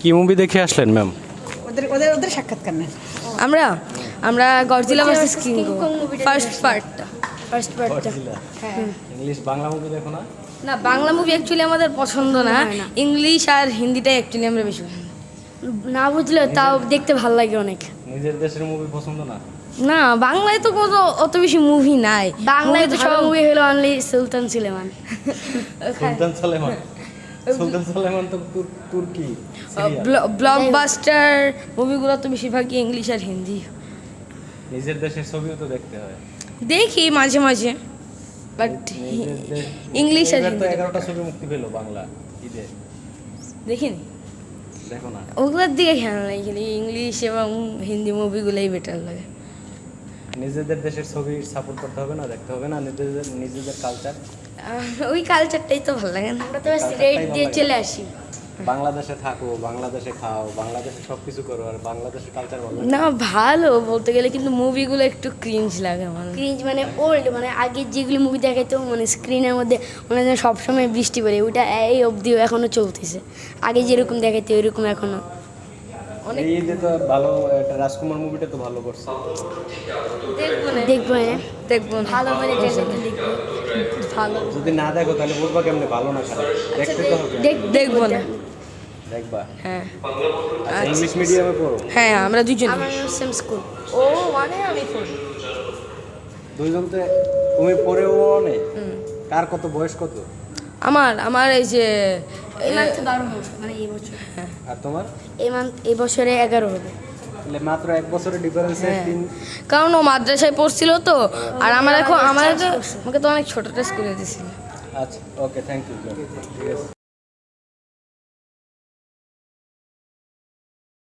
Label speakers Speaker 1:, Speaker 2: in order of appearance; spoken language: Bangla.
Speaker 1: কি মুভি দেখে আসলেন ম্যাম
Speaker 2: ওদের ওদের ওদের সাক্ষাৎকার নেন।
Speaker 3: আমরা আমরা গডজিলা ভার্সেস কিং ফার্স্ট পার্টটা ফার্স্ট পার্টটা হ্যাঁ।
Speaker 1: ইংলিশ বাংলা মুভি দেখো না?
Speaker 3: না বাংলা মুভি অ্যাকচুয়ালি আমাদের পছন্দ না। ইংলিশ আর হিন্দিটাই অ্যাকচুয়ালি আমরা বেশি
Speaker 4: না বুঝলে তাও দেখতে ভালো লাগে অনেক।
Speaker 1: নিজের দেশের মুভি পছন্দ না?
Speaker 3: না বাংলায় তো কোনো অত বেশি মুভি নাই।
Speaker 4: বাংলায় তো সব মুভি হলো only Sultan Suleiman.
Speaker 1: Sultan Suleiman? Sultan Suleiman তো তুর্কি
Speaker 3: ব্লকবাস্টার মুভিগুলো তো বেশিরভাগই ইংলিশ আর হিন্দি
Speaker 1: নিজের দেশের ছবিও তো দেখতে হয়।
Speaker 3: দেখি মাঝে মাঝে বাট ইংলিশ আর হিন্দি
Speaker 1: এগারোটা ছবি মুক্তি পেল বাংলা ঈদে।
Speaker 3: দেখিনি?
Speaker 1: দেখো না।
Speaker 3: ওগুলোর দিকে খেয়াল নাই কিন্তু ইংলিশ এবং হিন্দি মুভিগুলোই বেটার লাগে।
Speaker 1: নিজেদের দেশের ছবি সাপোর্ট করতে হবে না দেখতে হবে না নিজেদের নিজেদের কালচার
Speaker 3: ওই কালচারটাই তো ভালো লাগে না।
Speaker 4: আমরা তো সিলেট দিয়ে চলে আসি।
Speaker 1: বাংলাদেশে থাকো বাংলাদেশে খাও বাংলাদেশে সব কিছু করো আর বাংলাদেশের কালচার ভালো
Speaker 3: না ভালো বলতে গেলে কিন্তু মুভিগুলো একটু ক্রিঞ্জ লাগে আমার।
Speaker 4: ক্রিঞ্জ মানে ওল্ড মানে আগে যেগুলি মুভি দেখাইতো মানে স্ক্রিনের মধ্যে মনে সবসময় বৃষ্টি পড়ে ওইটা এই অবধিও এখনও চলতেছে। আগে যেরকম দেখাইতো ওইরকম এখনও।
Speaker 3: অনেক
Speaker 1: এই ঈদে তো ভালো একটা রাজকুমার মুভিটা তো ভালো করছে।
Speaker 3: দেখব
Speaker 4: দেখব
Speaker 3: দেখব না।
Speaker 4: ভালো মানে দেখব দেখব।
Speaker 3: ভালো।
Speaker 1: যদি না দেখো তাহলে বুঝবা কেমনে? ভালো না খারাপ? দেখতে তো হবে।
Speaker 4: দেখ
Speaker 3: দেখব না।
Speaker 1: দেখবা?
Speaker 3: হ্যাঁ।
Speaker 1: আচ্ছা ইংলিশ মিডিয়ামে পড়ো।
Speaker 3: হ্যাঁ আমরা দুজন
Speaker 4: আমার সেম স্কুল
Speaker 3: ও মানে আমি পড়ি।
Speaker 1: দুইজন তো তুমি পড়েও অনেক। কার কত বয়স কত?
Speaker 3: আমার আমার এই যে
Speaker 4: মানে বছর।
Speaker 1: আর তোমার?
Speaker 4: এই মান্থ এই বছরে এগারো হবে।
Speaker 1: মাত্র এক বছরের ডিফারেন্সে
Speaker 3: হ্যাঁ।
Speaker 1: তিন
Speaker 3: কারণ ও মাদ্রাসায় পড়ছিল তো। আর আমার এখন আমার আমাকে তো অনেক ছোটটা স্কুলে দিছিল
Speaker 1: আচ্ছা ওকে থ্যাংক ইউ ঠিক আছে